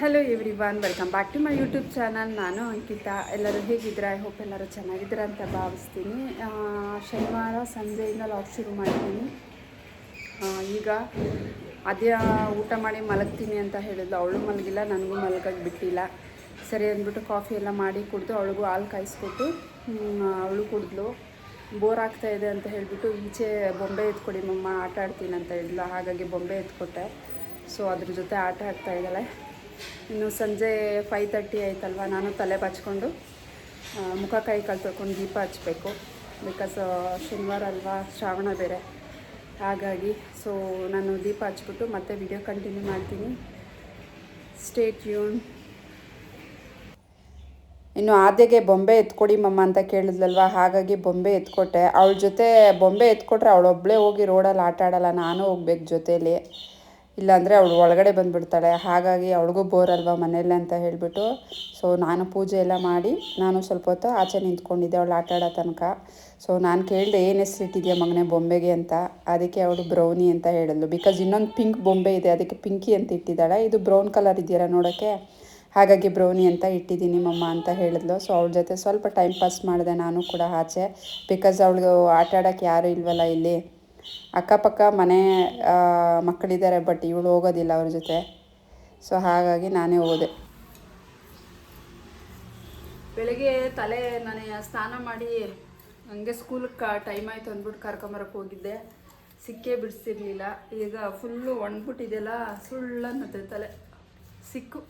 Hello every welcome back to my YouTube channel ನಾನು ಅಂಕಿತಾ. ಎಲ್ಲರೂ ಹೇಗಿದ್ದೀರಾ? ಐ ಹೋಪ್ ಎಲ್ಲರೂ ಚೆನ್ನಾಗಿದ್ದೀರಾ ಅಂತ ಭಾವಿಸ್ತೀನಿ. ಶನಿವಾರ, ಸಂಜೆಯಿಂದ ಲಾಕ್ ಶುರು ಮಾಡ್ತೀನಿ. ಈಗ ಅದೇ ಊಟ ಮಾಡಿ ಮಲಗ್ತೀನಿ ಅಂತ ಹೇಳಿದ್ಲು. ಅವಳು ಮಲಗಿಲ್ಲ, ನನಗೂ ಮಲಗಕ್ಕೆ ಬಿಟ್ಟಿಲ್ಲ. ಸರಿ ಅಂದ್ಬಿಟ್ಟು ಕಾಫಿ ಎಲ್ಲ ಮಾಡಿ ಕುಡಿದು ಅವಳಿಗೂ ಹಾಲು ಕಾಯಿಸ್ಕೊಟ್ಟು ಅವಳು ಕುಡಿದ್ಲು. ಬೋರ್ ಆಗ್ತಾ ಇದೆ ಅಂತ ಹೇಳಿಬಿಟ್ಟು ಈಚೆ ಬೊಂಬೆ ಎತ್ಕೊಡಿ ಮಮ್ಮ, ಆಟ ಆಡ್ತೀನಿ ಅಂತ ಹೇಳಿದ್ಲು. ಹಾಗಾಗಿ ಬೊಂಬೆ ಎತ್ಕೊಟ್ಟೆ. ಸೊ ಅದ್ರ ಜೊತೆ ಆಟ ಆಡ್ತಾ ಇದ್ದಾಳೆ. ಇನ್ನು ಸಂಜೆ ಫೈ ತರ್ಟಿ ಆಯ್ತಲ್ವ, ನಾನು ತಲೆ ಬಾಚ್ಕೊಂಡು ಮುಖ ಕೈ ಕಾಲು ದೀಪ ಹಚ್ಚಬೇಕು ಬಿಕಾಸ್ ಶನಿವಾರ ಅಲ್ವಾ, ಶ್ರಾವಣ ಬೇರೆ. ಹಾಗಾಗಿ ಸೊ ನಾನು ದೀಪ ಹಚ್ಬಿಟ್ಟು ಮತ್ತೆ ವಿಡಿಯೋ ಕಂಟಿನ್ಯೂ ಮಾಡ್ತೀನಿ. ಸ್ಟೇಟ್ ಯೂನ್ ಇನ್ನು ಆದ್ಯಗೆ ಬೊಂಬೆ ಎತ್ಕೊಡಿ ಮಮ್ಮ ಅಂತ ಕೇಳಿದ್ಲಲ್ವ, ಹಾಗಾಗಿ ಬೊಂಬೆ ಎತ್ಕೊಟ್ಟೆ. ಅವಳ ಜೊತೆ ಬೊಂಬೆ ಎತ್ಕೊಟ್ರೆ ಅವಳೊಬ್ಬಳೇ ಹೋಗಿ ರೋಡಲ್ಲಿ ಆಟ ಆಡೋಲ್ಲ, ನಾನು ಹೋಗ್ಬೇಕು ಜೊತೇಲಿ. ಇಲ್ಲಾಂದರೆ ಅವಳು ಒಳಗಡೆ ಬಂದುಬಿಡ್ತಾಳೆ. ಹಾಗಾಗಿ ಅವಳಿಗೂ ಬೋರ್ ಅಲ್ವಾ ಅಂತ ಹೇಳಿಬಿಟ್ಟು. ಸೊ ನಾನು ಪೂಜೆ ಎಲ್ಲ ಮಾಡಿ, ನಾನು ಸ್ವಲ್ಪ ಹೊತ್ತು ಆಚೆ ನಿಂತ್ಕೊಂಡಿದ್ದೆ ಅವಳು ಆಟ ಆಡೋ ತನಕ. ಸೊ ನಾನು ಕೇಳಿದೆ, ಏನು ಹೆಸರಿಟ್ಟಿದೆಯಾ ಮಗನೇ ಬೊಂಬೆಗೆ ಅಂತ? ಅದಕ್ಕೆ ಅವಳು ಬ್ರೌನಿ ಅಂತ ಹೇಳಿದ್ಲು. ಬಿಕಾಸ್ ಇನ್ನೊಂದು ಪಿಂಕ್ ಬೊಂಬೆ ಇದೆ, ಅದಕ್ಕೆ ಪಿಂಕಿ ಅಂತ ಇಟ್ಟಿದ್ದಾಳೆ. ಇದು ಬ್ರೌನ್ ಕಲರ್ ಇದೆಯಲ್ಲ ನೋಡೋಕ್ಕೆ ಹಾಗಾಗಿ ಬ್ರೌನಿ ಅಂತ ಇಟ್ಟಿದ್ದೀನಿ ಮಮ್ಮ ಅಂತ ಹೇಳಿದ್ಲು. ಸೊ ಅವಳ ಜೊತೆ ಸ್ವಲ್ಪ ಟೈಮ್ ಪಾಸ್ ಮಾಡಿದೆ ನಾನು ಕೂಡ ಆಚೆ. ಬಿಕಾಸ್ ಅವಳಿಗೆ ಆಟ ಆಡೋಕ್ಕೆ ಯಾರೂ ಇಲ್ವಲ್ಲ ಇಲ್ಲಿ. ಅಕ್ಕಪಕ್ಕ ಮನೆ ಮಕ್ಕಳಿದ್ದಾರೆ, ಬಟ್ ಇವಳು ಹೋಗೋದಿಲ್ಲ ಅವ್ರ ಜೊತೆ. ಸೊ ಹಾಗಾಗಿ ನಾನೇ ಹೋದೆ. ಬೆಳಿಗ್ಗೆ ತಲೆ ನಾನು ಸ್ನಾನ ಮಾಡಿ ಹಂಗೆ ಸ್ಕೂಲ್ಗೆ ಟೈಮ್ ಆಯಿತು ಅಂದ್ಬಿಟ್ಟು ಕರ್ಕೊಂಬರಕ್ಕೆ ಹೋಗಿದ್ದೆ. ಸಿಕ್ಕೇ ಬಿಡಿಸಿರ್ಲಿಲ್ಲ. ಈಗ ಫುಲ್ಲು ಒಣಗ್ಬಿಟ್ಟಿದೆಯಲ್ಲ ಸುಳ್ಳನ್ನತ್ತೆ ತಲೆ. ಸಿಕ್ಕು.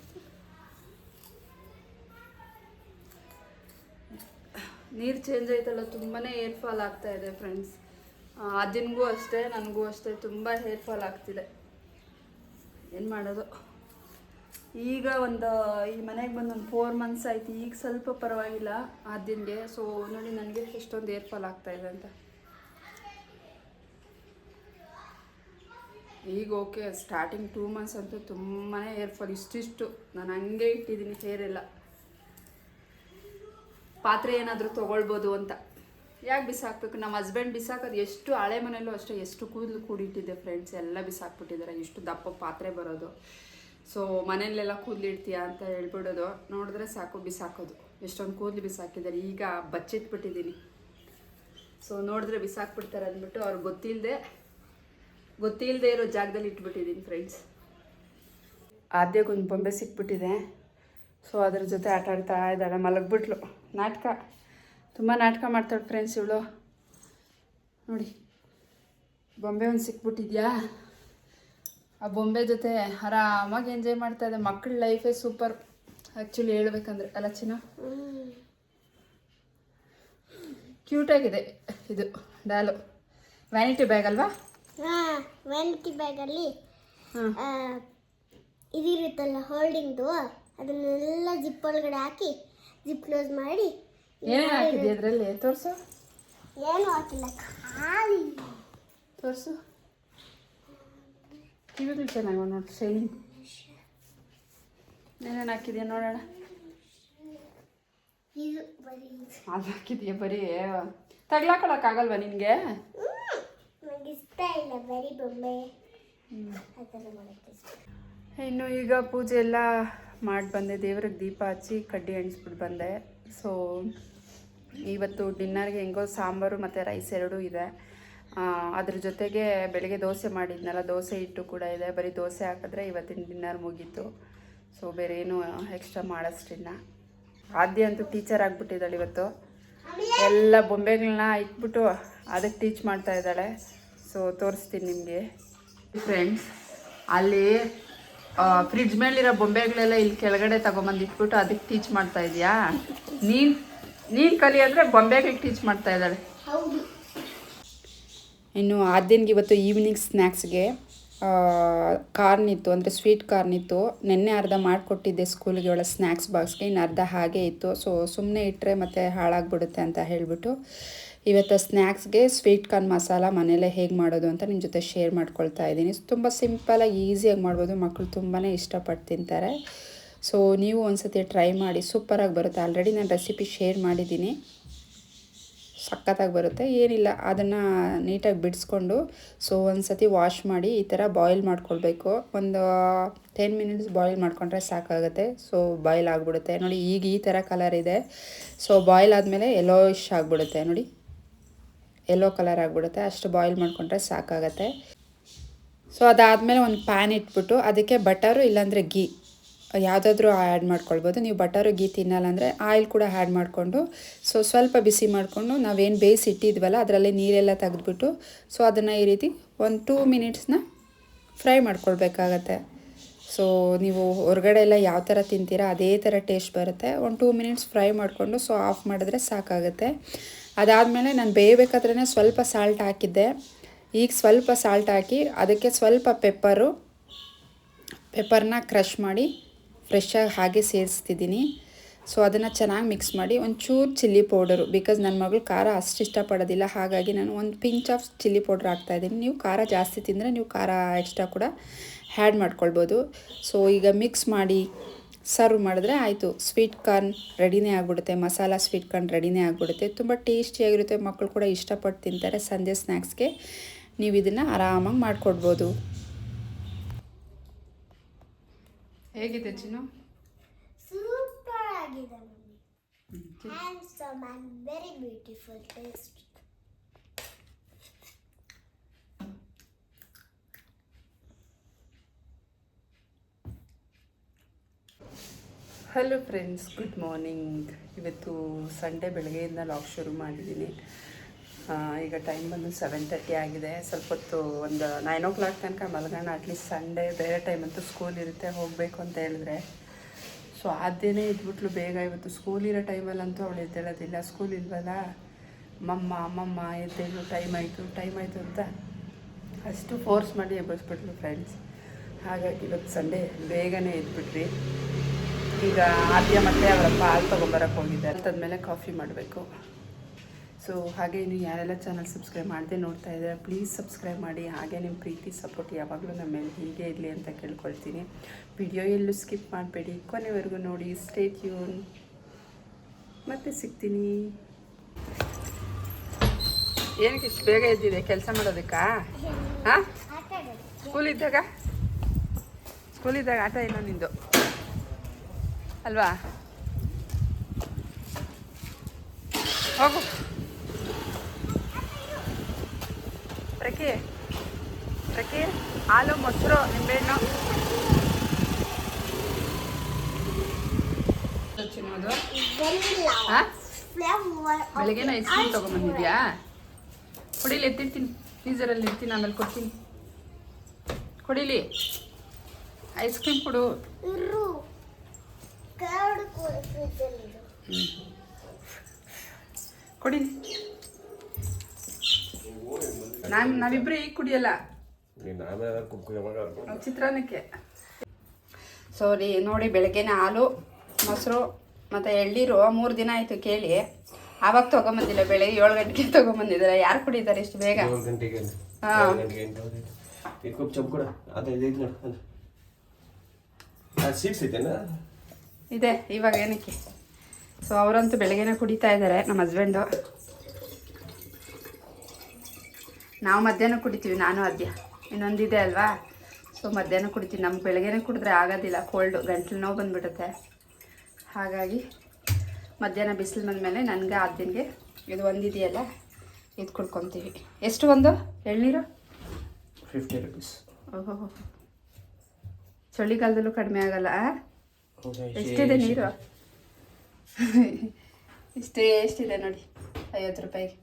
ನೀರು ಚೇಂಜ್ ಆಯ್ತಲ್ಲ ತುಂಬಾ ಏರ್ಫಾಲ್ ಆಗ್ತಾ ಇದೆ ಫ್ರೆಂಡ್ಸ್ ಅಜ್ಜನಿಗೂ ಅಷ್ಟೇ, ನನಗೂ ಅಷ್ಟೇ ತುಂಬ ಹೇರ್ ಫಾಲ್ ಆಗ್ತಿದೆ. ಏನು ಮಾಡೋದು? ಈಗ ಒಂದು, ಈ ಮನೆಗೆ ಬಂದು ಒಂದು ಫೋರ್ ಮಂತ್ಸ್ ಆಯ್ತು, ಈಗ ಸ್ವಲ್ಪ ಪರವಾಗಿಲ್ಲ ಆದ್ಯನ್ಗೆ ಸೊ ನೋಡಿ ನನಗೆ ಎಷ್ಟೊಂದು ಏರ್ ಫಾಲ್ ಇದೆ ಅಂತ. ಈಗ ಓಕೆ ಸ್ಟಾರ್ಟಿಂಗ್ ಟೂ ಮಂತ್ಸ್ ಅಂತೂ ತುಂಬಾ ಏರ್ ಫಾಲ್ ಇಷ್ಟಿಷ್ಟು. ನಾನು ಹಂಗೆ ಇಟ್ಟಿದ್ದೀನಿ ಹೇರೆಲ್ಲ ಪಾತ್ರೆ ಏನಾದರೂ ತೊಗೊಳ್ಬೋದು ಅಂತ. ಯಾಕೆ ಬಿಸಾಕ್ಬೇಕು? ನಮ್ಮ ಹಸ್ಬೆಂಡ್ ಬಿಸಾಕೋದು ಎಷ್ಟು ಹಳೆ ಮನೆಯಲ್ಲೂ ಅಷ್ಟೇ, ಎಷ್ಟು ಕೂದಲು ಕೂಡಿಟ್ಟಿದ್ದೆ ಫ್ರೆಂಡ್ಸ್ ಎಲ್ಲ ಬಿಸಾಕ್ಬಿಟ್ಟಿದ್ದಾರೆ. ಇಷ್ಟು ದಪ್ಪ ಪಾತ್ರೆ ಬರೋದು. ಸೊ ಮನೆಯಲ್ಲೆಲ್ಲ ಕೂದಲು ಅಂತ ಹೇಳ್ಬಿಡೋದು. ನೋಡಿದ್ರೆ ಸಾಕು, ಬಿಸಾಕೋದು. ಎಷ್ಟೊಂದು ಕೂದಲು ಬಿಸಾಕಿದ್ದಾರೆ. ಈಗ ಬಚ್ಚಿಟ್ಬಿಟ್ಟಿದ್ದೀನಿ. ಸೊ ನೋಡಿದ್ರೆ ಬಿಸಾಕ್ಬಿಡ್ತಾರೆ ಅಂದ್ಬಿಟ್ಟು ಅವ್ರಿಗೆ ಗೊತ್ತಿಲ್ಲದೆ ಗೊತ್ತಿಲ್ಲದೆ ಇರೋ ಜಾಗದಲ್ಲಿ ಇಟ್ಬಿಟ್ಟಿದ್ದೀನಿ ಫ್ರೆಂಡ್ಸ್ ಆದ್ಯಗೊಂದು ಬೊಂಬೆ ಸಿಕ್ಬಿಟ್ಟಿದೆ. ಸೊ ಅದ್ರ ಜೊತೆ ಆಟ ಆಡ್ತಾ ಇದ್ದಾಳೆ, ಮಲಗ್ಬಿಟ್ಲು. ನಾಟಕ. ತುಂಬ ನಾಟಕ ಮಾಡ್ತಾಳೆ ಫ್ರೆಂಡ್ಸ್ ಇವಳು. ನೋಡಿ ಬೊಂಬೆ ಒಂದು ಸಿಕ್ಬಿಟ್ಟಿದ್ಯಾ? ಆ ಬೊಂಬೆ ಜೊತೆ ಆರಾಮಾಗಿ ಎಂಜಾಯ್ ಮಾಡ್ತಾ ಇದೆ. ಮಕ್ಕಳ ಲೈಫೇ ಸೂಪರ್ ಆ್ಯಕ್ಚುಲಿ ಹೇಳ್ಬೇಕಂದ್ರೆ ಅಲ್ಲ ಚಿನ್ನ? ಕ್ಯೂಟಾಗಿದೆ ಇದು ಡಾಲು. ವ್ಯಾನಿಟಿ ಬ್ಯಾಗ್ ಅಲ್ವಾ? ಹಾಂ ವ್ಯಾನಿಟಿ ಬ್ಯಾಗಲ್ಲಿ ಇದಿರುತ್ತಲ್ಲ ಹೋಲ್ಡಿಂಗ್ದು ಅದನ್ನೆಲ್ಲ ಜಿಪ್ ಒಳಗಡೆ ಹಾಕಿ ಜಿಪ್ ಕ್ಲೋಸ್ ಮಾಡಿ ಏನೇನು ಹಾಕಿದ್ಯಾ ಅದರಲ್ಲಿ ತೋರಿಸು. ಏನು ಹಾಕಿಲ್ಲ ಖಾಲಿ. ತೋರಿಸು. ಕಿವಿಗಳು ಚೆನ್ನಾಗಿ ನೋಡಿ ಶೈನಿಂಗ್ ಏನೇನು ಹಾಕಿದ್ಯಾ ನೋಡೋಣ. ಅದು ಹಾಕಿದ್ಯಾ ಬರೀ? ತಗ್ಲಾಕೊಳಕ್ಕಾಗಲ್ವಾ ನಿನಗೆ? ಇಷ್ಟ ಇಲ್ಲ ಬರೀ ಬೊಂಬೆ. ಇನ್ನು ಈಗ ಪೂಜೆ ಎಲ್ಲ ಮಾಡಿ ಬಂದೆ ದೇವ್ರಿಗೆ ದೀಪ ಹಚ್ಚಿ ಕಡ್ಡಿ ಎಣಿಸ್ಬಿಟ್ಟು ಬಂದೆ. ಸೊ ಇವತ್ತು ಡಿನ್ನರ್ಗೆ ಹೆಂಗೋ ಸಾಂಬಾರು ಮತ್ತು ರೈಸ್ ಎರಡೂ ಇದೆ. ಅದ್ರ ಜೊತೆಗೆ ಬೆಳಗ್ಗೆ ದೋಸೆ ಮಾಡಿದ್ನಲ್ಲ, ದೋಸೆ ಹಿಟ್ಟು ಕೂಡ ಇದೆ. ಬರೀ ದೋಸೆ ಹಾಕಿದ್ರೆ ಇವತ್ತಿನ ಡಿನ್ನರ್ ಮುಗೀತು. ಸೊ ಬೇರೆ ಏನು ಎಕ್ಸ್ಟ್ರಾ ಮಾಡೋಷ್ಟಿಲ್ಲ ಆದ್ಯ ಅಂತೂ ಟೀಚರ್ ಆಗಿಬಿಟ್ಟಿದ್ದಾಳೆ ಇವತ್ತು. ಎಲ್ಲ ಬೊಂಬೆಗಳನ್ನ ಇಟ್ಬಿಟ್ಟು ಅದಕ್ಕೆ ಟೀಚ್ ಮಾಡ್ತಾ ಇದ್ದಾಳೆ. ಸೊ ತೋರಿಸ್ತೀನಿ ನಿಮಗೆ. ಫ್ರೆಂಡ್ಸ್ ಅಲ್ಲಿ ಫ್ರಿಡ್ಜ್ ಮೇಲಿರೋ ಬೊಂಬೆಗಳೆಲ್ಲ ಇಲ್ಲಿ ಕೆಳಗಡೆ ತಗೊಂಬಂದಿಟ್ಬಿಟ್ಟು ಅದಕ್ಕೆ ಟೀಚ್ ಮಾಡ್ತಾ ಇದೆಯಾ? ನೀನು ನೀನು ಕಲಿ ಅಂದ್ರೆ ಬೊಂಬೆಗಳಿಗೆ ಟೀಚ್ ಮಾಡ್ತಾ ಇದ್ದಾಳೆ. ಇನ್ನು ಆದ್ಯನ್ಗೆ ಇವತ್ತು ಈವ್ನಿಂಗ್ ಸ್ನ್ಯಾಕ್ಸ್ಗೆ ಕಾರ್ನ್ ಇತ್ತು ಅಂದರೆ ಸ್ವೀಟ್ ಕಾರ್ನ್ ಇತ್ತು ನಿನ್ನೆ ಅರ್ಧ ಮಾಡಿಕೊಟ್ಟಿದ್ದೆ ಸ್ಕೂಲಿಗೆ ಒಳ ಸ್ನ್ಯಾಕ್ಸ್ ಬಾಕ್ಸ್ಗೆ ಇನ್ನು ಅರ್ಧ ಹಾಗೆ ಇತ್ತು. ಸೊ ಸುಮ್ಮನೆ ಇಟ್ಟರೆ ಮತ್ತೆ ಹಾಳಾಗ್ಬಿಡುತ್ತೆ ಅಂತ ಹೇಳಿಬಿಟ್ಟು. ಇವತ್ತು ಸ್ನ್ಯಾಕ್ಸ್ಗೆ ಸ್ವೀಟ್ ಕಾರ್ನ್ ಮಸಾಲ ಮನೆಯಲ್ಲೇ ಹೇಗೆ ಮಾಡೋದು ಅಂತ ನಿಮ್ಮ ಜೊತೆ ಶೇರ್ ಮಾಡ್ಕೊಳ್ತಾ ಇದ್ದೀನಿ. ತುಂಬ ಸಿಂಪಲಾಗಿ ಈಸಿಯಾಗಿ ಮಾಡ್ಬೋದು. ಮಕ್ಕಳು ತುಂಬಾ ಇಷ್ಟಪಟ್ಟು ತಿಂತಾರೆ. ಸೊ ನೀವು ಒಂದ್ಸತಿ ಟ್ರೈ ಮಾಡಿ. ಸೂಪರಾಗಿ ಬರುತ್ತೆ. ಆಲ್ರೆಡಿ ನಾನು ರೆಸಿಪಿ ಶೇರ್ ಮಾಡಿದ್ದೀನಿ. ಸಖತ್ತಾಗಿ ಬರುತ್ತೆ. ಏನಿಲ್ಲ, ಅದನ್ನು ನೀಟಾಗಿ ಬಿಡಿಸ್ಕೊಂಡು ಸೊ ಒಂದು ಸತಿ ವಾಶ್ ಮಾಡಿ ಈ ಥರ ಬಾಯ್ಲ್ ಮಾಡ್ಕೊಳ್ಬೇಕು. ಒಂದು ಟೆನ್ ಮಿನಿಟ್ಸ್ ಬಾಯ್ಲ್ ಮಾಡ್ಕೊಂಡ್ರೆ ಸಾಕಾಗುತ್ತೆ. ಸೊ ಬಾಯ್ಲ್ ಆಗಿಬಿಡುತ್ತೆ. ನೋಡಿ, ಈಗ ಈ ಥರ ಕಲರ್ ಇದೆ. ಸೊ ಬಾಯ್ಲ್ ಆದಮೇಲೆ ಯೆಲ್ಲೋಯಿಶ್ ಆಗಿಬಿಡುತ್ತೆ. ನೋಡಿ. ಯೆಲ್ಲೋ ಕಲರ್ ಆಗಿಬಿಡುತ್ತೆ, ಅಷ್ಟು ಬಾಯ್ಲ್ ಮಾಡಿಕೊಂಡ್ರೆ ಸಾಕಾಗತ್ತೆ. ಸೊ ಅದಾದಮೇಲೆ ಒಂದು ಪ್ಯಾನ್ ಇಟ್ಬಿಟ್ಟು ಅದಕ್ಕೆ ಬಟರು ಇಲ್ಲಾಂದರೆ ಗೀ ಯಾವುದಾದ್ರೂ ಆ್ಯಡ್ ಮಾಡ್ಕೊಳ್ಬೋದು. ನೀವು ಬಟರು ಗೀ ತಿನ್ನಲ್ಲ ಅಂದರೆ ಆಯಿಲ್ ಕೂಡ ಆ್ಯಡ್ ಮಾಡಿಕೊಂಡು ಸೊ ಸ್ವಲ್ಪ ಬಿಸಿ ಮಾಡಿಕೊಂಡು ನಾವೇನು ಬೇಯಿಸಿ ಇಟ್ಟಿದ್ವಲ್ಲ, ಅದರಲ್ಲಿ ನೀರೆಲ್ಲ ತೆಗೆದ್ಬಿಟ್ಟು ಸೊ ಅದನ್ನು ಈ ರೀತಿ ಒಂದು ಟೂ ಮಿನಿಟ್ಸ್ನ ಫ್ರೈ ಮಾಡ್ಕೊಳ್ಬೇಕಾಗತ್ತೆ. ಸೊ ನೀವು ಹೊರಗಡೆ ಎಲ್ಲ ಯಾವ ಥರ ತಿಂತೀರಾ, ಅದೇ ಥರ ಟೇಸ್ಟ್ ಬರುತ್ತೆ. ಒಂದು ಟೂ ಮಿನಿಟ್ಸ್ ಫ್ರೈ ಮಾಡಿಕೊಂಡು ಸೊ ಆಫ್ ಮಾಡಿದ್ರೆ ಸಾಕಾಗುತ್ತೆ. ಅದಾದಮೇಲೆ ನಾನು ಬೇಯಬೇಕಾದ್ರೇ ಸ್ವಲ್ಪ ಸಾಲ್ಟ್ ಹಾಕಿದ್ದೆ. ಈಗ ಸ್ವಲ್ಪ ಸಾಲ್ಟ್ ಹಾಕಿ ಅದಕ್ಕೆ ಸ್ವಲ್ಪ ಪೆಪ್ಪರು ಪೆಪ್ಪರ್ನ ಕ್ರಷ್ ಮಾಡಿ ಫ್ರೆಶ್ಶಾಗಿ ಹಾಗೆ ಸೇರಿಸ್ತಿದ್ದೀನಿ. ಸೊ ಅದನ್ನು ಚೆನ್ನಾಗಿ ಮಿಕ್ಸ್ ಮಾಡಿ ಒಂಚೂರು ಚಿಲ್ಲಿ ಪೌಡರು ಬಿಕಾಸ್ ನನ್ನ ಮಗಳು ಖಾರ ಅಷ್ಟು ಇಷ್ಟಪಡೋದಿಲ್ಲ, ಹಾಗಾಗಿ ನಾನು ಒಂದು ಪಿಂಚ್ ಆಫ್ ಚಿಲ್ಲಿ ಪೌಡ್ರ್ ಹಾಕ್ತಾಯಿದ್ದೀನಿ ನೀವು ಖಾರ ಜಾಸ್ತಿ ತಿಂದರೆ ನೀವು ಖಾರ ಎಕ್ಸ್ಟ್ರಾ ಕೂಡ ಆ್ಯಡ್ ಮಾಡ್ಕೊಳ್ಬೋದು. ಸೊ ಈಗ ಮಿಕ್ಸ್ ಮಾಡಿ ಸರ್ವ್ ಮಾಡಿದ್ರೆ ಆಯಿತು. ಸ್ವೀಟ್ ಕಾರ್ನ್ ರೆಡಿನೇ ಆಗಿಬಿಡುತ್ತೆ. ಮಸಾಲ ಸ್ವೀಟ್ ಕಾರ್ನ್ ರೆಡಿನೇ ಆಗಿಬಿಡುತ್ತೆ. ತುಂಬ ಟೇಸ್ಟಿಯಾಗಿರುತ್ತೆ ಮಕ್ಕಳು ಕೂಡ ಇಷ್ಟಪಟ್ಟು ತಿಂತಾರೆ. ಸಂಜೆ ಸ್ನ್ಯಾಕ್ಸ್ಗೆ ನೀವು ಇದನ್ನು ಆರಾಮಾಗಿ ಮಾಡಿಕೊಡ್ಬೋದು. ಹೇಗಿದೆ ಚಿನ್ನು? ಸೂಪರ್ ಆಗಿದೆ very beautiful taste hello friends good morning ಇವತ್ತು ಸಂಡೇ ಬೆಳಗ್ಗೆಯಿಂದ ಲಾಗ್ ಶುರು ಮಾಡಿದ್ದೀನಿ. ಈಗ ಟೈಮ್ ಬಂದು ಸೆವೆನ್ ತರ್ಟಿ ಆಗಿದೆ. ಸ್ವಲ್ಪ ಹೊತ್ತು ಒಂದು ನೈನ್ ಓ ಕ್ಲಾಕ್ ತನಕ ಮಲಗೋಣ. ಅಟ್ಲೀಸ್ಟ್ ಸಂಡೇ ಬೇರೆ ಟೈಮ್ ಅಂತೂ ಸ್ಕೂಲ್ ಇರುತ್ತೆ, ಹೋಗಬೇಕು ಅಂತ ಹೇಳಿದ್ರೆ. ಸೊ ಆದ್ಯನೇ ಇದ್ಬಿಟ್ಲು ಬೇಗ ಇವತ್ತು ಸ್ಕೂಲ್ ಇರೋ ಟೈಮಲ್ಲಂತೂ ಅವಳು ಎದ್ದೇಳೋದಿಲ್ಲ. ಸ್ಕೂಲ್ ಇಲ್ವಲ್ಲ? ಮಮ್ಮ ಅಮ್ಮಮ್ಮ ಎದ್ದೇಳು ಟೈಮ್ ಆಯಿತು ಟೈಮ್ ಆಯಿತು ಅಂತ ಅಷ್ಟು ಫೋರ್ಸ್ ಮಾಡಿ ಎಬ್ಬಿಸ್ಬಿಟ್ಲು ಫ್ರೆಂಡ್ಸ್ ಹಾಗಾಗಿ ಇವತ್ತು ಸಂಡೇ ಬೇಗನೆ ಎದ್ಬಿಟ್ವಿ. ಈಗ ಆದ್ಯ ಮತ್ತೆ ಅವರಪ್ಪ ಹಾಲು ತೊಗೊಂಬರಕ್ಕೆ ಹೋಗಿದ್ದಾರೆ ಅಂತಂದಮೇಲೆ ಕಾಫಿ ಮಾಡಬೇಕು. ಸೊ ಹಾಗೆ ಇನ್ನು ಯಾರೆಲ್ಲ ಚಾನಲ್ ಸಬ್ಸ್ಕ್ರೈಬ್ ಮಾಡದೆ ನೋಡ್ತಾ ಇದ್ದಾರೆ ಪ್ಲೀಸ್ ಸಬ್ಸ್ಕ್ರೈಬ್ ಮಾಡಿ. ಹಾಗೆ ನಿಮ್ಮ ಪ್ರೀತಿ ಸಪೋರ್ಟ್ ಯಾವಾಗಲೂ ನಮ್ಮ ಮೇಲೆ ಹೀಗೆ ಇರಲಿ ಅಂತ ಕೇಳ್ಕೊಳ್ತೀನಿ. ವಿಡಿಯೋ ಎಲ್ಲೂ ಸ್ಕಿಪ್ ಮಾಡಬೇಡಿ. ಕೊನೆವರೆಗೂ ನೋಡಿ ಸ್ಟೇ ಟ್ಯೂನ್ ಮತ್ತೆ ಸಿಗ್ತೀನಿ. ಏನಕ್ಕೆ ಇಷ್ಟು ಬೇಗ ಇದ್ದಿದೆ ಕೆಲಸ ಮಾಡೋದಕ್ಕಾ? ಹಾಂ? ಸ್ಕೂಲ್ ಇದ್ದಾಗ? ಸ್ಕೂಲ್ ಇದ್ದಾಗ ಆಟ ಇಲ್ಲ ನಿಂದು? ಅಲ್ವಾ? ಹೋಗು. ಪ್ರಕಿ ಪ್ರಕಿ, ಹಾಲು ಮೊಸರು ನಿಂಬೆಹಣ್ಣು ಬೆಳಗ್ಗೆನ ಐಸ್ ಕ್ರೀಮ್ ತೊಗೊಂಬಂದಿದ್ಯಾ? ಕೊಡಿಲಿ ಎತ್ತಿರ್ತೀನಿ ಫ್ರೀಸರಲ್ಲಿ ಇರ್ತೀನಿ ಆಮೇಲೆ ಕೊಡ್ತೀನಿ. ಕೊಡಿಲಿ ಐಸ್ ಕ್ರೀಮ್ ಕೊಡು. ಕೊಡಿ. ನಾನು ನಾವಿಬ್ರು ಈಗ ಕುಡಿಯಲ್ಲ. ಚಿತ್ರಾನ್ನಕ್ಕೆ. ಸೋರಿ ನೋಡಿ ಬೆಳಗ್ಗೆನೆ ಹಾಲು ಮೊಸರು ಮತ್ತು ಎಳ್ಳೀರು ಮೂರು ದಿನ ಆಯಿತು ಕೇಳಿ. ಆವಾಗ ತೊಗೊಂಬಂದಿಲ್ಲ ಬೆಳಗ್ಗೆ ಏಳು ಗಂಟೆಗೆ ತೊಗೊಂಬಂದಿದ್ದಾರೆ. ಯಾರು ಕುಡಿತಾರೆ ಇಷ್ಟು ಬೇಗ? ಹಾಂ. ಚಂಪ್ ಕೊಡ ಇದು ಇವಾಗ ಏನಕ್ಕೆ? ಸೊ ಅವರಂತೂ ಬೆಳಗ್ಗೆನೇ ಕುಡಿತಾ ಇದ್ದಾರೆ ನಮ್ಮ ಹಸ್ಬೆಂಡು ನಾವು ಮಧ್ಯಾಹ್ನ ಕುಡಿತೀವಿ ನಾನು ಅದ್ಯ. ಇನ್ನೊಂದಿದೆ ಅಲ್ವಾ? ಸೊ ಮಧ್ಯಾಹ್ನ ಕುಡಿತೀವಿ. ನಮ್ಗೆ ಬೆಳಗ್ಗೆನೇ ಕುಡಿದ್ರೆ ಆಗೋದಿಲ್ಲ ಕೋಲ್ಡು ಗಂಟ್ಲು ನೋವು ಬಂದುಬಿಡುತ್ತೆ. ಹಾಗಾಗಿ ಮಧ್ಯಾಹ್ನ ಬಿಸಿಲು ಬಂದಮೇಲೆ ನನಗೆ ಆದ್ಯನಿಗೆ ಇದು ಒಂದಿದೆಯಲ್ಲ ಇದು ಕುಡ್ಕೊತೀವಿ. ಎಷ್ಟು ಒಂದು? ಎಳ್ನೀರು? ಫಿಫ್ಟಿ ರುಪೀಸ್ ಓಹೋ ಚಳಿಗಾಲದಲ್ಲೂ ಕಡಿಮೆ ಆಗಲ್ಲ? ಎಷ್ಟಿದೆ ನೀರು? ಇಷ್ಟೇ. ಎಷ್ಟಿದೆ ನೋಡಿ ಐವತ್ತು ರೂಪಾಯಿಗೆ.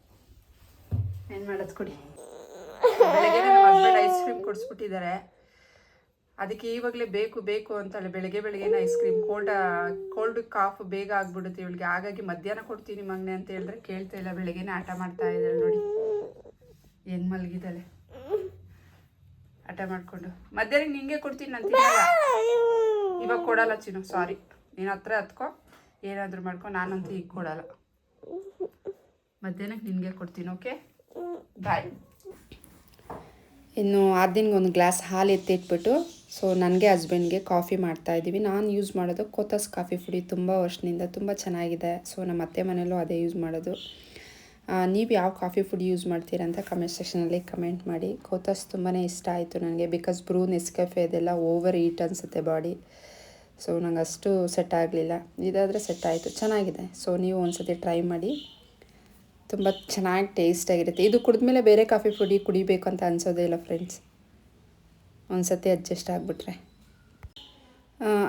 ಏನು ಮಾಡೋದು ಕೊಡಿ. ಬೆಳಗ್ಗೆ ನಮ್ಮ ಹಸ್ಬೆಂಡ್ ಐಸ್ ಕ್ರೀಮ್ ಕೊಡಿಸ್ಬಿಟ್ಟಿದ್ದಾರೆ. ಅದಕ್ಕೆ ಇವಾಗಲೇ ಬೇಕು ಬೇಕು ಅಂತಾಳೆ ಬೆಳಗ್ಗೆ ಬೆಳಗ್ಗೆನೇ ice cream cold cold cough ಬೇಗ ಆಗ್ಬಿಡುತ್ತೆ ಇವಳಿಗೆ. ಹಾಗಾಗಿ ಮಧ್ಯಾಹ್ನ ಕೊಡ್ತೀನಿ ಮಗನೆ ಅಂತ ಹೇಳಿದ್ರೆ ಕೇಳ್ತಾ ಇಲ್ಲ. ಬೆಳಗ್ಗೆನೇ ಆಟ ಮಾಡ್ತಾ ಇದ್ದಾಳೆ ನೋಡಿ. ಏನು ಮಲಗಿದ್ದಾಳೆ. ಆಟ ಮಾಡಿಕೊಂಡು. ಮಧ್ಯಾಹ್ನ ನಿಂಗೆ ಕೊಡ್ತೀನಿ ನಾನು ತಿನ್ನಲ್ಲ. ಇವಾಗ ಕೊಡಲ್ಲ ಚಿನ್ನು ಸಾರಿ ನೀನು ಹತ್ರ ಹತ್ಕೊ ಏನಾದರೂ ಮಾಡ್ಕೊ, ನಾನಂತೂ ಈಗ ಕೊಡಲ್ಲ. ಮಧ್ಯಾಹ್ನಕ್ಕೆ ನಿನಗೆ ಕೊಡ್ತೀನಿ ಓಕೆ ಬಾಯ್ ಇನ್ನು ಆದಿನ್ಗೆ ಒಂದು ಗ್ಲಾಸ್ ಹಾಲು ಎತ್ತಿಟ್ಬಿಟ್ಟು ಸೊ ನನಗೆ ಹಸ್ಬೆಂಡ್ಗೆ ಕಾಫಿ ಮಾಡ್ತಾ ಇದ್ದೀವಿ. ನಾನು ಯೂಸ್ ಮಾಡೋದು ಕೋತಸ್ ಕಾಫಿ ಪುಡಿ. ತುಂಬ ವರ್ಷದಿಂದ ತುಂಬ ಚೆನ್ನಾಗಿದೆ. ಸೊ ನಮ್ಮ ಅತ್ತೆ ಮನೆಯಲ್ಲೂ ಅದೇ ಯೂಸ್ ಮಾಡೋದು. ನೀವು ಯಾವ ಕಾಫಿ ಫುಡ್ ಯೂಸ್ ಮಾಡ್ತೀರಾ ಅಂತ ಕಮೆಂಟ್ ಸೆಕ್ಷನಲ್ಲಿ ಕಮೆಂಟ್ ಮಾಡಿ. ಕೋತಾಸ್ ತುಂಬಾ ಇಷ್ಟ ಆಯಿತು ನನಗೆ ಬಿಕಾಸ್ ಬ್ರೂ ನೆಸ್ಕೆಫೆ ಅದೆಲ್ಲ ಓವರ್ ಈಟ್ ಅನಿಸುತ್ತೆ ಬಾಡಿ ಸೊ ನಂಗೆ ಅಷ್ಟು ಸೆಟ್ ಆಗಲಿಲ್ಲ. ಇದಾದರೆ ಸೆಟ್ ಆಯಿತು. ಚೆನ್ನಾಗಿದೆ. ಸೊ ನೀವು ಒಂದ್ಸತಿ ಟ್ರೈ ಮಾಡಿ. ತುಂಬ ಚೆನ್ನಾಗಿ ಟೇಸ್ಟಾಗಿರುತ್ತೆ ಇದು ಕುಡಿದ್ಮೇಲೆ ಬೇರೆ ಕಾಫಿ ಪುಡಿ ಕುಡಿಬೇಕು ಅಂತ ಅನ್ಸೋದೇ ಇಲ್ಲ ಫ್ರೆಂಡ್ಸ್ ಒಂದ್ಸತಿ ಅಡ್ಜಸ್ಟ್ ಆಗಿಬಿಟ್ರೆ.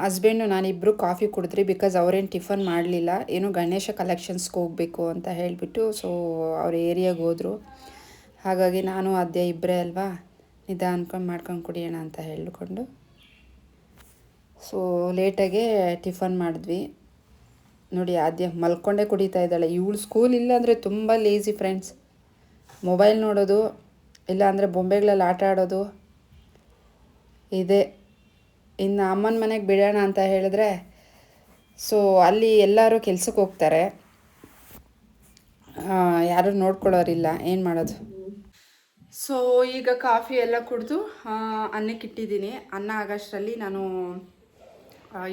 ಹಸ್ಬೆಂಡು ನಾನಿಬ್ಬರು ಕಾಫಿ ಕುಡಿದ್ರಿ ಬಿಕಾಸ್ ಅವ್ರೇನು ಟಿಫನ್ ಮಾಡಲಿಲ್ಲ. ಏನು ಗಣೇಶ ಕಲೆಕ್ಷನ್ಸ್ಗೆ ಹೋಗಬೇಕು ಅಂತ ಹೇಳಿಬಿಟ್ಟು ಸೊ ಅವ್ರ ಏರಿಯಾಗೆ ಹೋದರು. ಹಾಗಾಗಿ ನಾನು ಅದೇ ಇಬ್ಬರೇ ಅಲ್ವಾ? ನಿಧ ಅನ್ಕೊಂಡು ಮಾಡ್ಕೊಂಡು ಕುಡಿಯೋಣ ಅಂತ ಹೇಳಿಕೊಂಡು. ಸೊ ಲೇಟಾಗೆ ಟಿಫನ್ ಮಾಡಿದ್ವಿ. ನೋಡಿ, ಆದ್ಯ ಮಲ್ಕೊಂಡೇ ಕುಡಿತಾ ಇದ್ದಾಳೆ. ಇವಳು ಸ್ಕೂಲ್ ಇಲ್ಲ ಅಂದರೆ ತುಂಬ ಲೇಜಿ ಫ್ರೆಂಡ್ಸ್ ಮೊಬೈಲ್ ನೋಡೋದು, ಇಲ್ಲ ಅಂದರೆ ಬೊಂಬೆಗಳಲ್ಲಿ ಆಟ ಆಡೋದು, ಇದೆ. ಇನ್ನು ಅಮ್ಮನ ಮನೆಗೆ ಬಿಡೋಣ ಅಂತ ಹೇಳಿದ್ರೆ ಸೊ ಅಲ್ಲಿ ಎಲ್ಲರೂ ಕೆಲ್ಸಕ್ಕೆ ಹೋಗ್ತಾರೆ. ಯಾರು ನೋಡ್ಕೊಳ್ಳೋರಿಲ್ಲ, ಏನು ಮಾಡೋದು? ಸೊ ಈಗ ಕಾಫಿ ಎಲ್ಲ ಕುಡಿದು ಅನ್ನಕ್ಕೆ ಇಟ್ಟಿದ್ದೀನಿ. ಅನ್ನ ಆಗಷ್ಟರಲ್ಲಿ ನಾನು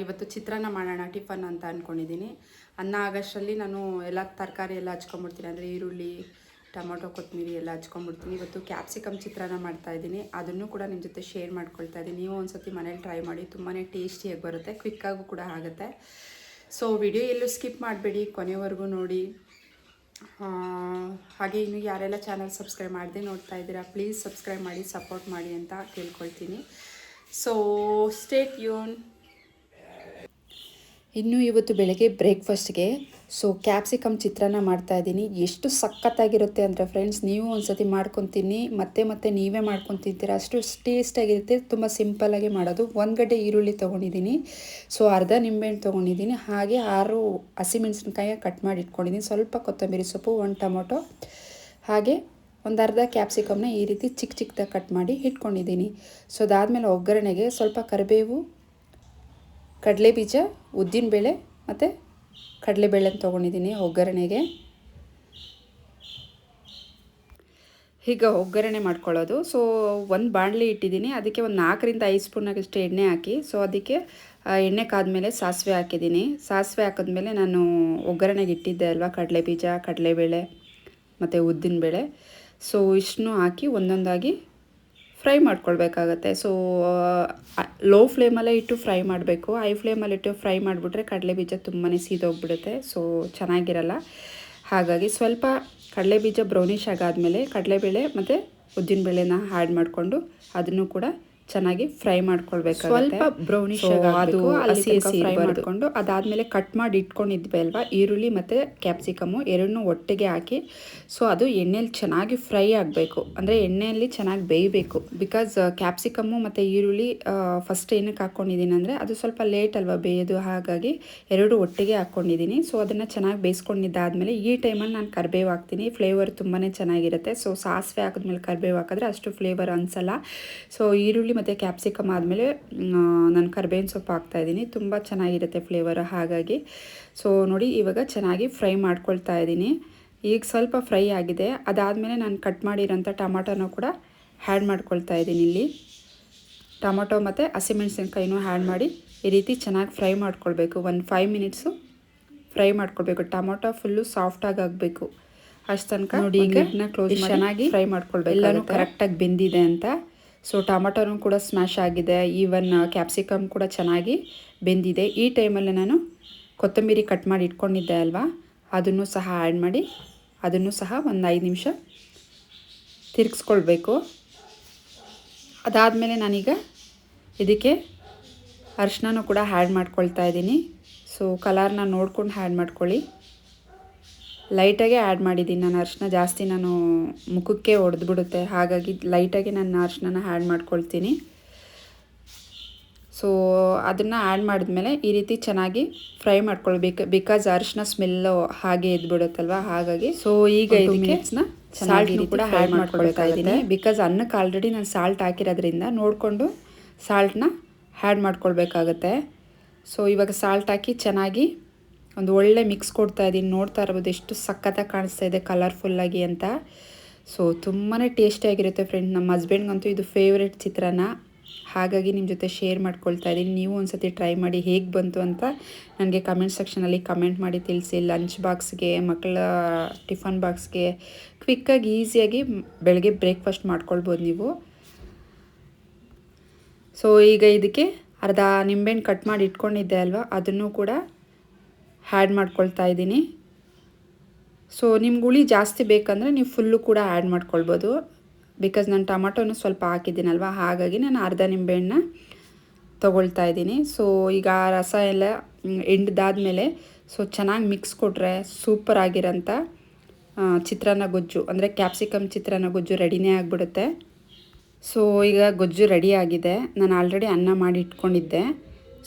ಇವತ್ತು ಚಿತ್ರಾನ್ನ ಮಾಡೋಣ, ಟಿಫನ್ ಅಂತ ಅಂದ್ಕೊಂಡಿದ್ದೀನಿ ಅನ್ನ ಆಗಷ್ಟರಲ್ಲಿ ನಾನು ಎಲ್ಲ ತರಕಾರಿ ಎಲ್ಲ ಹಚ್ಕೊಂಬಿಡ್ತೀನಿ. ಅಂದರೆ ಈರುಳ್ಳಿ ಟೊಮೊಟೊ, ಕೊತ್ತಂಬರಿ ಎಲ್ಲ ಹಚ್ಕೊಂಬಿಡ್ತೀನಿ ಇವತ್ತು ಕ್ಯಾಪ್ಸಿಕಮ್ ಚಿತ್ರಾನ್ನ ಮಾಡ್ತಾ ಇದ್ದೀನಿ. ಅದನ್ನು ಕೂಡ ನಿಮ್ಮ ಜೊತೆ ಶೇರ್ ಮಾಡ್ಕೊಳ್ತಾ ಇದ್ದೀನಿ. ನೀವು ಒಂದ್ಸತಿ ಮನೇಲಿ ಟ್ರೈ ಮಾಡಿ ತುಂಬಾ ಟೇಸ್ಟಿಯಾಗಿ ಬರುತ್ತೆ ಕ್ವಿಕ್ಕಾಗೂ ಕೂಡ ಆಗುತ್ತೆ. ಸೊ ವಿಡಿಯೋ ಎಲ್ಲೂ ಸ್ಕಿಪ್ ಮಾಡಬೇಡಿ, ಕೊನೆವರೆಗೂ ನೋಡಿ. ಹಾಗೆ ಇನ್ನು ಯಾರೆಲ್ಲ ಚಾನಲ್ ಸಬ್ಸ್ಕ್ರೈಬ್ ಮಾಡದೆ ನೋಡ್ತಾ ಇದ್ದೀರಾ ಪ್ಲೀಸ್ ಸಬ್ಸ್ಕ್ರೈಬ್ ಮಾಡಿ ಸಪೋರ್ಟ್ ಮಾಡಿ ಅಂತ ಕೇಳ್ಕೊಳ್ತೀನಿ ಸೊ ಸ್ಟೇಟ್ ಯೂನ್ ಇನ್ನು ಇವತ್ತು ಬೆಳಗ್ಗೆ ಬ್ರೇಕ್ಫಾಸ್ಟ್ಗೆ ಸೊ ಕ್ಯಾಪ್ಸಿಕಮ್ ಚಿತ್ರಾನ್ನ ಮಾಡ್ತಾ ಇದ್ದೀನಿ. ಎಷ್ಟು ಸಖತ್ತಾಗಿರುತ್ತೆ ಅಂದರೆ ಫ್ರೆಂಡ್ಸ್ ನೀವು ಒಂದ್ಸತಿ ಮಾಡ್ಕೊತೀನಿ, ಮತ್ತೆ ಮತ್ತೆ ನೀವೇ ಮಾಡ್ಕೊತಿದ್ದೀರ. ಅಷ್ಟು ಟೇಸ್ಟಾಗಿರುತ್ತೆ ತುಂಬ ಸಿಂಪಲ್ಲಾಗಿ ಮಾಡೋದು. ಒಂದು ಗಡ್ಡೆ ಈರುಳ್ಳಿ ತೊಗೊಂಡಿದ್ದೀನಿ. ಸೊ ಅರ್ಧ ನಿಂಬೆಹಣ್ಣು ತೊಗೊಂಡಿದ್ದೀನಿ. ಹಾಗೆ ಆರು ಹಸಿಮೆಣಸಿನ್ಕಾಯಿ ಕಟ್ ಮಾಡಿ ಇಟ್ಕೊಂಡಿದ್ದೀನಿ. ಸ್ವಲ್ಪ ಕೊತ್ತಂಬರಿ ಸೊಪ್ಪು, ಒಂದು ಟೊಮೊಟೊ. ಹಾಗೆ ಒಂದು ಅರ್ಧ ಕ್ಯಾಪ್ಸಿಕಮ್ನ ಈ ರೀತಿ ಚಿಕ್ಕ ಚಿಕ್ಕದಾಗಿ ಕಟ್ ಮಾಡಿ ಇಟ್ಕೊಂಡಿದ್ದೀನಿ. ಸೊ ಅದಾದಮೇಲೆ ಒಗ್ಗರಣೆಗೆ ಸ್ವಲ್ಪ ಕರಿಬೇವು ಕಡಲೆಬೀಜ, ಉದ್ದಿನಬೇಳೆ ಮತ್ತು ಕಡಲೆಬೇಳೆನ ತೊಗೊಂಡಿದ್ದೀನಿ ಒಗ್ಗರಣೆಗೆ. ಈಗ ಒಗ್ಗರಣೆ ಮಾಡ್ಕೊಳ್ಳೋದು. ಸೊ ಒಂದು ಬಾಣಲಿ ಇಟ್ಟಿದ್ದೀನಿ. ಅದಕ್ಕೆ ಒಂದು ನಾಲ್ಕರಿಂದ ಐದು ಸ್ಪೂನಾಗಷ್ಟು ಎಣ್ಣೆ ಹಾಕಿ. ಸೊ ಅದಕ್ಕೆ ಎಣ್ಣೆ ಕಾದ್ಮೇಲೆ ಸಾಸಿವೆ ಹಾಕಿದ್ದೀನಿ. ಸಾಸಿವೆ ಹಾಕಿದ್ಮೇಲೆ ನಾನು ಒಗ್ಗರಣೆಗೆ ಇಟ್ಟಿದ್ದೆ ಅಲ್ವಾ? ಕಡಲೆ ಬೀಜ ಕಡಲೆಬೇಳೆ ಮತ್ತು ಉದ್ದಿನಬೇಳೆ. ಸೊ ಇಷ್ಟನ್ನೂ ಹಾಕಿ ಒಂದೊಂದಾಗಿ ಫ್ರೈ ಮಾಡ್ಕೊಳ್ಬೇಕಾಗತ್ತೆ. ಸೊ ಲೋ ಫ್ಲೇಮಲ್ಲೇ ಇಟ್ಟು ಫ್ರೈ ಮಾಡಬೇಕು. ಹೈ ಫ್ಲೇಮಲ್ಲಿ ಇಟ್ಟು ಫ್ರೈ ಮಾಡಿಬಿಟ್ರೆ ಕಡಲೆ ಬೀಜ ತುಂಬಾ ಸೀದೋಗ್ಬಿಡುತ್ತೆ. ಸೊ ಚೆನ್ನಾಗಿರಲ್ಲ. ಹಾಗಾಗಿ ಸ್ವಲ್ಪ ಕಡಲೆ ಬೀಜ ಬ್ರೌನಿಷ್ ಆಗಾದಮೇಲೆ ಕಡಲೆಬೇಳೆ ಮತ್ತು ಉದ್ದಿನಬೇಳೆನ ಆ್ಯಡ್ ಮಾಡಿಕೊಂಡು ಅದನ್ನು ಕೂಡ ಚೆನ್ನಾಗಿ ಫ್ರೈ ಮಾಡ್ಕೊಳ್ಬೇಕು ಸ್ವಲ್ಪ ಬ್ರೌನಿಶ್ ಅದು ಹಸಿ ಹಸಿ ಫ್ರೈ ಮಾಡಿಕೊಂಡು ಅದಾದಮೇಲೆ ಕಟ್ ಮಾಡಿ ಇಟ್ಕೊಂಡಿದ್ವಿ ಅಲ್ವಾ? ಈರುಳ್ಳಿ ಮತ್ತು ಕ್ಯಾಪ್ಸಿಕಮ್ಮು ಎರಡನ್ನೂ ಒಟ್ಟಿಗೆ ಹಾಕಿ ಸೊ ಅದು ಎಣ್ಣೆಯಲ್ಲಿ ಚೆನ್ನಾಗಿ ಫ್ರೈ ಆಗಬೇಕು. ಅಂದರೆ ಎಣ್ಣೆಯಲ್ಲಿ ಚೆನ್ನಾಗಿ ಬೇಯಬೇಕು. ಬಿಕಾಸ್ ಕ್ಯಾಪ್ಸಿಕಮ್ಮು ಮತ್ತು ಈರುಳ್ಳಿ ಫಸ್ಟ್ ಏನಕ್ಕೆ ಹಾಕ್ಕೊಂಡಿದ್ದೀನಿ ಅಂದರೆ ಅದು ಸ್ವಲ್ಪ ಲೇಟ್ ಅಲ್ವಾ? ಬೇಯೋದು ಹಾಗಾಗಿ ಎರಡು ಒಟ್ಟಿಗೆ ಹಾಕ್ಕೊಂಡಿದ್ದೀನಿ ಸೊ ಅದನ್ನು ಚೆನ್ನಾಗಿ ಬೇಯಿಸ್ಕೊಂಡಿದ್ದಾದಮೇಲೆ ಈ ಟೈಮಲ್ಲಿ ನಾನು ಕರಿಬೇವು ಹಾಕ್ತೀನಿ. ಫ್ಲೇವರ್ ತುಂಬಾ ಚೆನ್ನಾಗಿರುತ್ತೆ. ಸೊ ಸಾಸಿವೆ ಹಾಕಿದ್ಮೇಲೆ ಕರಿಬೇವು ಹಾಕಿದ್ರೆ ಅಷ್ಟು ಫ್ಲೇವರ್ ಅನ್ಸಲ್ಲ. ಸೊ ಈರುಳ್ಳಿ ಮತ್ತು ಕ್ಯಾಪ್ಸಿಕಮ್ ಆದಮೇಲೆ ನಾನು ಕರ್ಬೇವಿನ ಸೊಪ್ಪು ಹಾಕ್ತಾಯಿದ್ದೀನಿ ತುಂಬ ಚೆನ್ನಾಗಿರುತ್ತೆ ಫ್ಲೇವರ್ ಹಾಗಾಗಿ. ಸೊ ನೋಡಿ ಇವಾಗ ಚೆನ್ನಾಗಿ ಫ್ರೈ ಮಾಡ್ಕೊಳ್ತಾ ಇದ್ದೀನಿ. ಈಗ ಸ್ವಲ್ಪ ಫ್ರೈ ಆಗಿದೆ. ಅದಾದಮೇಲೆ ನಾನು ಕಟ್ ಮಾಡಿರೋಂಥ ಟೊಮಾಟೋನ ಕೂಡ ಹ್ಯಾಡ್ ಮಾಡ್ಕೊಳ್ತಾ ಇದ್ದೀನಿ ಇಲ್ಲಿ. ಟೊಮೊಟೊ ಮತ್ತು ಹಸಿಮೆಣಸಿನ್ಕಾಯಿನೂ ಹ್ಯಾಡ್ ಮಾಡಿ ಈ ರೀತಿ ಚೆನ್ನಾಗಿ ಫ್ರೈ ಮಾಡ್ಕೊಳ್ಬೇಕು. ಒಂದು ಫೈವ್ ಮಿನಿಟ್ಸು ಫ್ರೈ ಮಾಡ್ಕೊಳ್ಬೇಕು. ಟೊಮೊಟೊ ಫುಲ್ಲು ಸಾಫ್ಟಾಗಿ ಆಗಬೇಕು. ಅಷ್ಟು ತನಕ ನೋಡಿ ಈಗ ಕ್ಲೋಸ್ ಚೆನ್ನಾಗಿ ಫ್ರೈ ಮಾಡ್ಕೊಳ್ಬೇಕು ಎಲ್ಲನೂ ಕರೆಕ್ಟಾಗಿ ಬೆಂದಿದೆ ಅಂತ ಸೊ ಟೊಮೆಟೊನು ಕೂಡ ಸ್ಮ್ಯಾಶ್ ಆಗಿದೆ. ಈವನ್ ಕ್ಯಾಪ್ಸಿಕಮ್ ಕೂಡ ಚೆನ್ನಾಗಿ ಬೆಂದಿದೆ. ಈ ಟೈಮಲ್ಲಿ ನಾನು ಕೊತ್ತಂಬರಿ ಕಟ್ ಮಾಡಿ ಇಟ್ಕೊಂಡಿದ್ದೆ ಅಲ್ವಾ? ಅದನ್ನು ಸಹ ಆ್ಯಡ್ ಮಾಡಿ, ಅದನ್ನು ಸಹ ಒಂದು ಐದು ನಿಮಿಷ ತಿರುಗಿಸ್ಕೊಳ್ಬೇಕು. ಅದಾದಮೇಲೆ ನಾನೀಗ ಇದಕ್ಕೆ ಅರಿಶಿನೂ ಕೂಡ ಹ್ಯಾಡ್ ಮಾಡ್ಕೊಳ್ತಾ ಇದ್ದೀನಿ. ಸೊ ಕಲರ್ನ ನೋಡ್ಕೊಂಡು ಹ್ಯಾಡ್ ಮಾಡ್ಕೊಳ್ಳಿ. ಲೈಟಾಗೆ ಆ್ಯಡ್ ಮಾಡಿದ್ದೀನಿ. ನಾನು ಅರಿಶಿನ ಜಾಸ್ತಿ ನಾನು ಮುಖಕ್ಕೆ ಹೊಡೆದ್ಬಿಡುತ್ತೆ ಹಾಗಾಗಿ ಲೈಟಾಗಿ ನಾನು ಅರಿಶಿನ ಆ್ಯಡ್ ಮಾಡ್ಕೊಳ್ತೀನಿ. ಸೊ ಅದನ್ನು ಆ್ಯಡ್ ಮಾಡಿದ್ಮೇಲೆ ಈ ರೀತಿ ಚೆನ್ನಾಗಿ ಫ್ರೈ ಮಾಡ್ಕೊಳ್ಬೇಕು. ಬಿಕಾಸ್ ಅರಿಶಿನ ಸ್ಮೆಲ್ಲು ಹಾಗೆ ಇದ್ಬಿಡುತ್ತಲ್ವ? ಹಾಗಾಗಿ ಸೊ ಈಗ ಇದಕ್ಕೆ ಸಾಲ್ಟ್ ಕೂಡ ಆ್ಯಡ್ ಮಾಡ್ಕೊಳ್ತಾ ಇದ್ದೀನಿ ಬಿಕಾಸ್ ಅನ್ನಕ್ಕೆ ಆಲ್ರೆಡಿ ನಾನು ಸಾಲ್ಟ್ ಹಾಕಿರೋದ್ರಿಂದ ನೋಡಿಕೊಂಡು ಸಾಲ್ಟ್ನ ಆ್ಯಡ್ ಮಾಡ್ಕೊಳ್ಬೇಕಾಗತ್ತೆ. ಸೊ ಇವಾಗ ಸಾಲ್ಟ್ ಹಾಕಿ ಚೆನ್ನಾಗಿ ಒಂದು ಒಳ್ಳೆ ಮಿಕ್ಸ್ ಕೊಡ್ತಾ ಇದ್ದೀನಿ. ನೋಡ್ತಾ ಇರ್ಬೋದು ಎಷ್ಟು ಸಖತ್ತಾಗಿ ಕಾಣಿಸ್ತಾ ಇದೆ ಕಲರ್ಫುಲ್ಲಾಗಿ ಅಂತ. ಸೊ ತುಂಬಾ ಟೇಸ್ಟಿಯಾಗಿರುತ್ತೆ ಫ್ರೆಂಡ್ ನಮ್ಮ ಹಸ್ಬೆಂಡ್ಗಂತೂ ಇದು ಫೇವ್ರೆಟ್ ಚಿತ್ರಾನ್ನ. ಹಾಗಾಗಿ ನಿಮ್ಮ ಜೊತೆ ಶೇರ್ ಮಾಡ್ಕೊಳ್ತಾ ಇದ್ದೀನಿ. ನೀವು ಒಂದ್ಸತಿ ಟ್ರೈ ಮಾಡಿ ಹೇಗೆ ಬಂತು ಅಂತ ನನಗೆ ಕಮೆಂಟ್ ಸೆಕ್ಷನಲ್ಲಿ ಕಮೆಂಟ್ ಮಾಡಿ ತಿಳಿಸಿ. ಲಂಚ್ ಬಾಕ್ಸ್ಗೆ ಮಕ್ಕಳ ಟಿಫನ್ ಬಾಕ್ಸ್ಗೆ ಕ್ವಿಕ್ಕಾಗಿ ಈಸಿಯಾಗಿ ಬೆಳಗ್ಗೆ ಬ್ರೇಕ್ಫಾಸ್ಟ್ ಮಾಡ್ಕೊಳ್ಬೋದು ನೀವು. ಸೊ ಈಗ ಇದಕ್ಕೆ ಅರ್ಧ ನಿಂಬೆಹಣ್ಣು ಕಟ್ ಮಾಡಿ ಇಟ್ಕೊಂಡಿದ್ದೆ ಅಲ್ವಾ? ಅದನ್ನು ಕೂಡ ಹ್ಯಾಡ್ ಮಾಡ್ಕೊಳ್ತಾ ಇದ್ದೀನಿ. ಸೊ ನಿಮ್ಗೆ ಹುಳಿ ಜಾಸ್ತಿ ಬೇಕಂದರೆ ನೀವು ಫುಲ್ಲು ಕೂಡ ಆ್ಯಡ್ ಮಾಡ್ಕೊಳ್ಬೋದು. ಬಿಕಾಸ್ ನಾನು ಟೊಮಟೊನು ಸ್ವಲ್ಪ ಹಾಕಿದ್ದೀನಲ್ವ, ಹಾಗಾಗಿ ನಾನು ಅರ್ಧ ನಿಂಬೆಹಣ್ಣ ತೊಗೊಳ್ತಾ ಇದ್ದೀನಿ. ಸೊ ಈಗ ಆ ರಸ ಎಲ್ಲ ಎಂಡ್ದಾದ್ಮೇಲೆ ಸೊ ಚೆನ್ನಾಗಿ ಮಿಕ್ಸ್ ಕೊಟ್ಟರೆ ಸೂಪರ್ ಆಗಿರೋಂಥ ಚಿತ್ರಾನ್ನ ಗೊಜ್ಜು, ಅಂದರೆ ಕ್ಯಾಪ್ಸಿಕಮ್ ಚಿತ್ರಾನ್ನ ಗೊಜ್ಜು ರೆಡಿನೇ ಆಗಿಬಿಡುತ್ತೆ. ಸೊ ಈಗ ಗೊಜ್ಜು ರೆಡಿ ಆಗಿದೆ. ನಾನು ಆಲ್ರೆಡಿ ಅನ್ನ ಮಾಡಿ ಇಟ್ಕೊಂಡಿದ್ದೆ.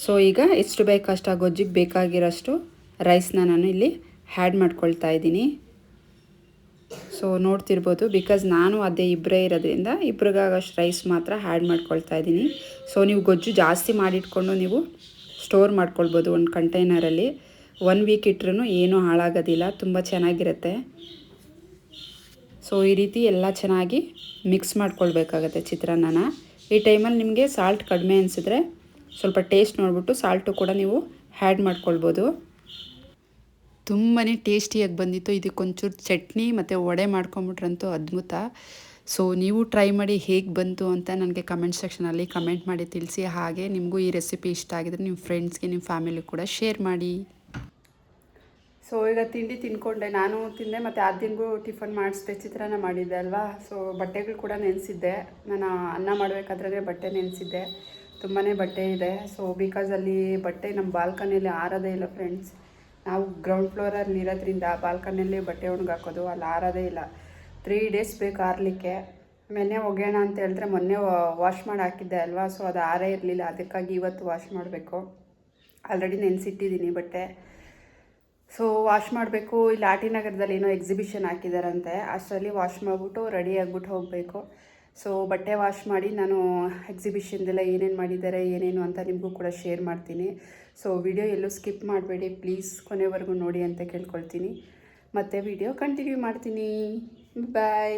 ಸೊ ಈಗ ಎಷ್ಟು ಬೇಕಷ್ಟು ಆ ಗೊಜ್ಜಿಗೆ ಬೇಕಾಗಿರೋಷ್ಟು ರೈಸ್ನ ನಾನು ಇಲ್ಲಿ ಹ್ಯಾಡ್ ಮಾಡ್ಕೊಳ್ತಾ ಇದ್ದೀನಿ. ಸೊ ನೋಡ್ತಿರ್ಬೋದು ಬಿಕಾಸ್ ನಾನು ಅದೇ ಇಬ್ಬರೇ ಇರೋದ್ರಿಂದ ಇಬ್ರಿಗಾಗಷ್ಟು ರೈಸ್ ಮಾತ್ರ ಹ್ಯಾಡ್ ಮಾಡ್ಕೊಳ್ತಾ ಇದ್ದೀನಿ. ಸೊ ನೀವು ಗೊಜ್ಜು ಜಾಸ್ತಿ ಮಾಡಿಟ್ಕೊಂಡು ನೀವು ಸ್ಟೋರ್ ಮಾಡ್ಕೊಳ್ಬೋದು ಒಂದು ಕಂಟೈನರಲ್ಲಿ ಒನ್ ವೀಕ್ ಇಟ್ರೂ ಏನೂ ಹಾಳಾಗೋದಿಲ್ಲ, ತುಂಬ ಚೆನ್ನಾಗಿರುತ್ತೆ. ಸೊ ಈ ರೀತಿ ಎಲ್ಲ ಚೆನ್ನಾಗಿ ಮಿಕ್ಸ್ ಮಾಡ್ಕೊಳ್ಬೇಕಾಗತ್ತೆ ಚಿತ್ರಾನ್ನನ. ಈ ಟೈಮಲ್ಲಿ ನಿಮಗೆ ಸಾಲ್ಟ್ ಕಡಿಮೆ ಅನಿಸಿದ್ರೆ ಸ್ವಲ್ಪ ಟೇಸ್ಟ್ ನೋಡಿಬಿಟ್ಟು ಸಾಲ್ಟು ಕೂಡ ನೀವು ಹ್ಯಾಡ್ ಮಾಡ್ಕೊಳ್ಬೋದು. ತುಂಬಾ ಟೇಸ್ಟಿಯಾಗಿ ಬಂದಿತ್ತು. ಇದಕ್ಕೊಂಚೂರು ಚಟ್ನಿ ಮತ್ತು ವಡೆ ಮಾಡ್ಕೊಂಬಿಟ್ರಂತೂ ಅದ್ಭುತ. ಸೊ ನೀವು ಟ್ರೈ ಮಾಡಿ ಹೇಗೆ ಬಂತು ಅಂತ ನನಗೆ ಕಮೆಂಟ್ ಸೆಕ್ಷನಲ್ಲಿ ಕಮೆಂಟ್ ಮಾಡಿ ತಿಳಿಸಿ. ಹಾಗೆ ನಿಮಗೂ ಈ ರೆಸಿಪಿ ಇಷ್ಟ ಆಗಿದ್ರೆ ನಿಮ್ಮ ಫ್ರೆಂಡ್ಸ್ಗೆ ನಿಮ್ಮ ಫ್ಯಾಮಿಲಿ ಕೂಡ ಶೇರ್ ಮಾಡಿ. ಸೊ ಈಗ ತಿಂಡಿ ತಿನ್ಕೊಂಡೆ. ನಾನು ತಿಂದೆ ಮತ್ತು ಆದ್ಯಂಗೂ ಟಿಫನ್ ಮಾಡಿಸ್ದೆ ಚಿತ್ರಾನ್ನ ಮಾಡಿದ್ದೆ ಅಲ್ವಾ? ಸೊ ಬಟ್ಟೆಗಳು ಕೂಡ ನೆನೆಸಿದ್ದೆ. ನಾನು ಅನ್ನ ಮಾಡಬೇಕಾದ್ರೆ ಬಟ್ಟೆ ನೆನೆಸಿದ್ದೆ. ತುಂಬಾ ಬಟ್ಟೆ ಇದೆ. ಸೊ ಬಿಕಾಸ್ ಅಲ್ಲಿ ಬಟ್ಟೆ ನಮ್ಮ ಬಾಲ್ಕನಿಯಲ್ಲಿ ಆರೋದೇ ಇಲ್ಲ ಫ್ರೆಂಡ್ಸ್ ನಾವು ಗ್ರೌಂಡ್ ಫ್ಲೋರಲ್ಲಿ ಇರೋದ್ರಿಂದ ಬಾಲ್ಕನಿಯಲ್ಲಿ ಬಟ್ಟೆ ಒಣಗಾಕೋದು ಅಲ್ಲಿ ಆರೋದೇ ಇಲ್ಲ. ತ್ರೀ ಡೇಸ್ ಬೇಕು ಆರಲಿಕ್ಕೆ. ಮೊನ್ನೆ ಒಗೆಯೋಣ ಅಂತ ಹೇಳಿದ್ರೆ ಮೊನ್ನೆ ವಾಶ್ ಮಾಡಿ ಹಾಕಿದ್ದೆ ಅಲ್ವಾ? ಸೊ ಅದು ಆರೇ ಇರಲಿಲ್ಲ. ಅದಕ್ಕಾಗಿ ಇವತ್ತು ವಾಶ್ ಮಾಡಬೇಕು. ಆಲ್ರೆಡಿ ನೆನೆಸಿಟ್ಟಿದ್ದೀನಿ ಬಟ್ಟೆ. ಸೊ ವಾಶ್ ಮಾಡಬೇಕು. ಇಲ್ಲಿ ಆಟಿ ನಗರದಲ್ಲಿ ಏನೋ ಎಕ್ಸಿಬಿಷನ್ ಹಾಕಿದಾರಂತೆ. ಅಷ್ಟರಲ್ಲಿ ವಾಶ್ ಮಾಡಿಬಿಟ್ಟು ರೆಡಿ ಆಗಿಬಿಟ್ಟು ಹೋಗಬೇಕು. ಸೊ ಬಟ್ಟೆ ವಾಶ್ ಮಾಡಿ ನಾನು ಎಕ್ಸಿಬಿಷನ್ದೆಲ್ಲ ಏನೇನು ಮಾಡಿದ್ದಾರೆ, ಏನೇನು ಅಂತ ನಿಮಗೂ ಕೂಡ ಶೇರ್ ಮಾಡ್ತೀನಿ. ಸೊ ವಿಡಿಯೋ ಎಲ್ಲೂ ಸ್ಕಿಪ್ ಮಾಡಬೇಡಿ. ಪ್ಲೀಸ್ ಕೊನೆವರೆಗೂ ನೋಡಿ ಅಂತ ಕೇಳ್ಕೊಳ್ತೀನಿ. ಮತ್ತು ವಿಡಿಯೋ ಕಂಟಿನ್ಯೂ ಮಾಡ್ತೀನಿ. ಬಾಯ್